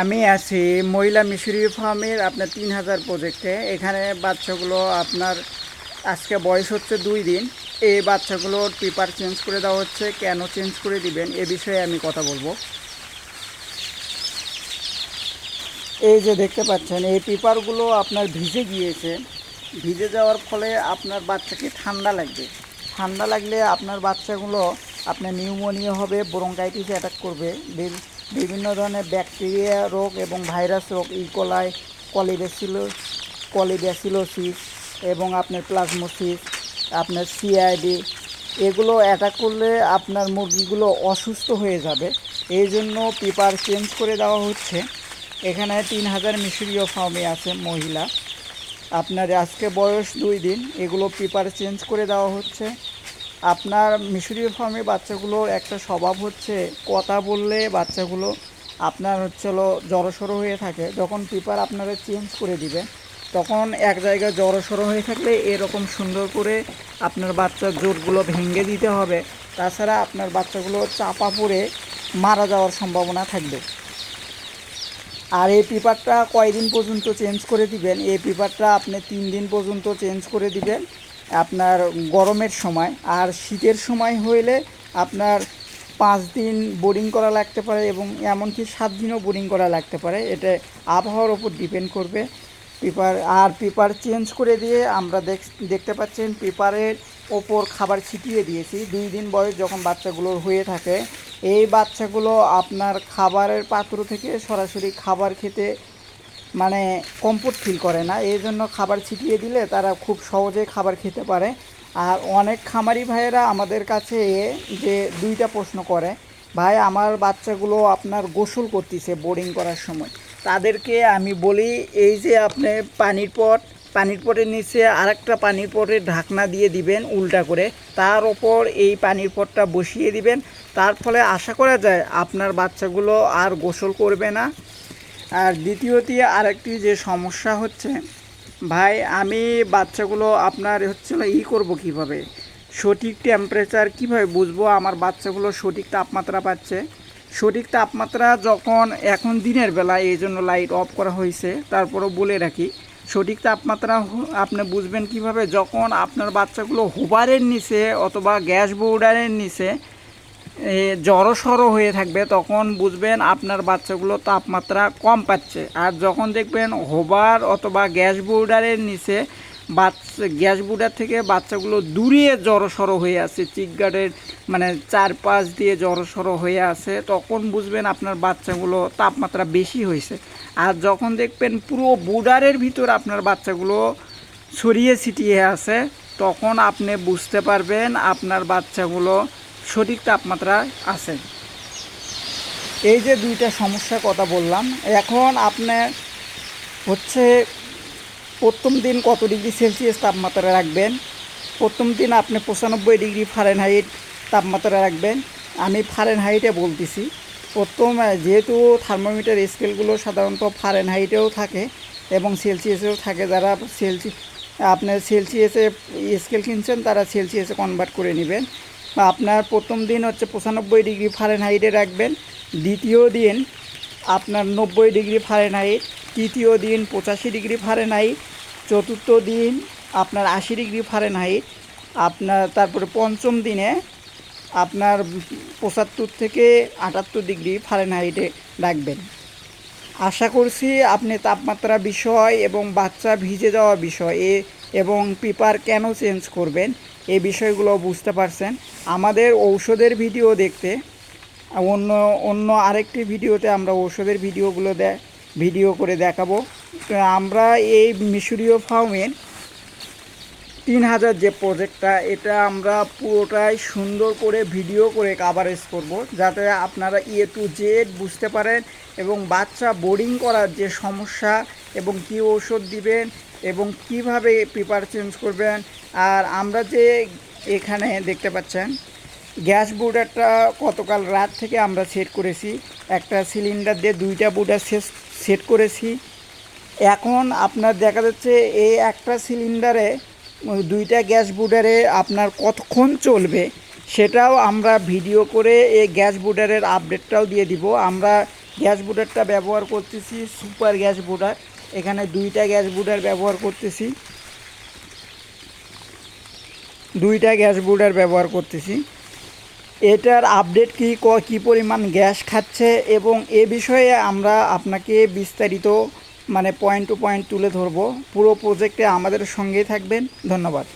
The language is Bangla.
আমি আছি মহিলা মিশরি ফার্মের আপনার তিন হাজার প্রজেক্টে এখানে বাচ্চাগুলো আপনার আজকে বয়স হচ্ছে দুই দিন। এই বাচ্চাগুলোর পেপার চেঞ্জ করে দেওয়া হচ্ছে, কেন চেঞ্জ করে দিবেন এ বিষয়ে আমি কথা বলব। এই যে দেখতে পাচ্ছেন, এই পেপারগুলো আপনার ভিজে গিয়েছে। ভিজে যাওয়ার ফলে আপনার বাচ্চাকে ঠান্ডা লাগবে। ঠান্ডা লাগলে আপনার বাচ্চাগুলো, আপনার নিউমোনিয়া হবে ব্রঙ্কাইটিস অ্যাটাক করবে। বিভিন্ন ধরনের ব্যাকটেরিয়া রোগ এবং ভাইরাস রোগ. ইকোলাই কলিবেসিলো কলিব্যাসিলোসিস এবং আপনার প্লাজমোসিস আপনার সিআইডি এগুলো অ্যাটাক করলে আপনার মুরগিগুলো অসুস্থ হয়ে যাবে। এই জন্য পেপার চেঞ্জ করে দেওয়া হচ্ছে। এখানে তিন হাজার মিশরীয় ফার্মে আছে মহিলা। আপনার আজকে বয়স দুই দিন। এগুলো পেপার চেঞ্জ করে দেওয়া হচ্ছে। আপনার মিশরীয় ফার্মে বাচ্চাগুলোর একটা স্বভাব হচ্ছে, কথা বললে বাচ্চাগুলো আপনার হচ্ছে হলো জড়সড়ো হয়ে থাকে। যখন পেপার আপনারা চেঞ্জ করে দিবেন, তখন এক জায়গায় জড়সড়ো হয়ে থাকলে এরকম সুন্দর করে আপনার বাচ্চার জোরগুলো ভেঙে দিতে হবে। তাছাড়া আপনার বাচ্চাগুলো চাপা পড়ে মারা যাওয়ার সম্ভাবনা থাকবে। আর এই পেপারটা কয়দিন পর্যন্ত চেঞ্জ করে দিবেন? এই পেপারটা আপনি তিন দিন পর্যন্ত চেঞ্জ করে দিবেন। আপনার গরমের সময় আর শীতের সময় হইলে আপনার পাঁচ দিন বোরিং করা লাগতে পারে এবং এমনকি সাত দিনও বোরিং করা লাগতে পারে। এটা আবহাওয়ার ওপর ডিপেন্ড করবে। পেপার, আর পেপার চেঞ্জ করে দিয়ে আমরা দেখ- দেখতে পাচ্ছেন পেপারের ওপর খাবার ছিটিয়ে দিয়েছি। দুই দিন বয়স যখন বাচ্চাগুলোর হয়ে থাকে, এই বাচ্চাগুলো আপনার খাবারের পাত্র থেকে সরাসরি খাবার খেতে মানে কমফোর্ট ফিল করে না। এই জন্য খাবার ছিটিয়ে দিলে তারা খুব সহজে খাবার খেতে পারে। আর অনেক খামারি ভাইয়েরা আমাদের কাছে এ যে দুইটা প্রশ্ন করে, ভাই, আমার বাচ্চাগুলো আপনার গোসল করতেছে বোর্ডিং করার সময়। তাদেরকে আমি বলি, এই যে আপনি পানির পট, পানির পটের নিচে আরেকটা পানির পটের ঢাকনা দিয়ে দিবেন উল্টা করে। তার ওপর এই পানির পটটা বসিয়ে দিবেন। তার ফলে আশা করা যায় আপনার বাচ্চাগুলো আর গোসল করবে না। আর দ্বিতীয়টি, আরেকটি যে সমস্যা হচ্ছে, ভাই, আমি বাচ্চাগুলো আপনার হচ্ছে ই করব কীভাবে? সঠিক টেম্পারেচার কীভাবে বুঝব আমার বাচ্চাগুলো সঠিক তাপমাত্রা পাচ্ছে? সঠিক তাপমাত্রা যখন এখন দিনের বেলা, এই জন্য লাইট অফ করা হয়েছে, তারপরও বলে রাখি, সঠিক তাপমাত্রা আপনি বুঝবেন কীভাবে? যখন আপনার বাচ্চাগুলো হোবারের নিচে অথবা গ্যাস বোর্ডারের নিচে জড়সড় হয়ে থাকবে, তখন বুঝবেন আপনার বাচ্চাগুলো তাপমাত্রা কম পাচ্ছে। আর যখন দেখবেন হোবার অথবা গ্যাস বোর্ডারের নিচে বাচ্চা, গ্যাস বোর্ডার থেকে বাচ্চাগুলো দূরে জড়সড় হয়ে আছে চিকগার্ডের মানে চারপাশ দিয়ে জড়সড় হয়ে আছে, তখন বুঝবেন আপনার বাচ্চাগুলো তাপমাত্রা বেশি হয়েছে। আর যখন দেখবেন পুরো বোর্ডারের ভিতর আপনার বাচ্চাগুলো ছড়িয়ে ছিটিয়ে আছে, তখন আপনি বুঝতে পারবেন আপনার বাচ্চাগুলো সঠিক তাপমাত্রায় আছে এই যে দুইটা সমস্যার কথা বললাম, এখন আপনার হচ্ছে প্রথম দিন কত ডিগ্রি সেলসিয়াস তাপমাত্রা রাখবেন? প্রথম দিন আপনি পঁচানব্বই ডিগ্রি ফারেনহাইট তাপমাত্রা রাখবেন। আমি ফারেনহাইটে বলতেছি। প্রথম যেহেতু থার্মোমিটার স্কেলগুলো সাধারণত ফারেনহাইটেও থাকে এবং সেলসিয়াসেও থাকে, যারা সেলসি আপনার সেলসিয়াসে স্কেল কিনছেন, তারা সেলসিয়াসে কনভার্ট করে নেবেন। আপনার প্রথম দিন হচ্ছে পঁচানব্বই ডিগ্রি ফারেনহাইটে রাখবেন। দ্বিতীয় দিন আপনার নব্বই ডিগ্রি ফারেনহাইট তৃতীয় দিন পঁচাশি ডিগ্রি ফারেনহাইট চতুর্থ দিন আপনার আশি ডিগ্রি ফারেনহাইট আপনার তারপরে পঞ্চম দিনে আপনার পঁচাত্তর থেকে আটাত্তর ডিগ্রি ফারেনহাইটে রাখবেন। আশা করছি আপনি তাপমাত্রা বিষয় এবং বাচ্চা ভিজে যাওয়া বিষয় এবং পেপার কেন চেঞ্জ করবেন এই বিষয়গুলো বুঝতে পারছেন। আমাদের ঔষধের ভিডিও দেখতে, অন্য অন্য আরেকটি ভিডিওতে আমরা ঔষধের ভিডিওগুলো দে, ভিডিও করে দেখাবো। আমরা এই মিশরীয় ফার্মের তিন হাজার যে প্রজেক্টটা, এটা আমরা পুরোটাই সুন্দর করে ভিডিও করে কাভারেজ করব, যাতে আপনারা এ টু জেড বুঝতে পারেন এবং বাচ্চা বোর্ডিং করার যে সমস্যা এবং কী ঔষধ দিবেন এবং কীভাবে পেপার চেঞ্জ করবেন আর আমরা যে এখানে দেখতে পাচ্ছেন, গ্যাস বুডারটা গতকাল রাত থেকে আমরা সেট করেছি। একটা সিলিন্ডার দিয়ে দুইটা বুডার সেট করেছি। এখন আপনার দেখা যাচ্ছে এই একটা সিলিন্ডারে, দুইটা গ্যাস বুডারে আপনার কতক্ষণ চলবে সেটাও আমরা ভিডিও করে এই গ্যাস বুডারের আপডেটটাও দিয়ে দিব। আমরা গ্যাস বুডারটা ব্যবহার করতেছি, সুপার গ্যাস বুডার এখানে দুইটা গ্যাস বুডার ব্যবহার করতেছি। দুইটা গ্যাস বোর্ডার ব্যবহার করতেছি। এটার আপডেট কি, ক- কী পরিমাণ গ্যাস খাচ্ছে এবং এ বিষয়ে আমরা আপনাকে বিস্তারিত মানে পয়েন্ট টু পয়েন্ট তুলে ধরবো। পুরো প্রজেক্টে আমাদের সঙ্গেই থাকবেন। ধন্যবাদ।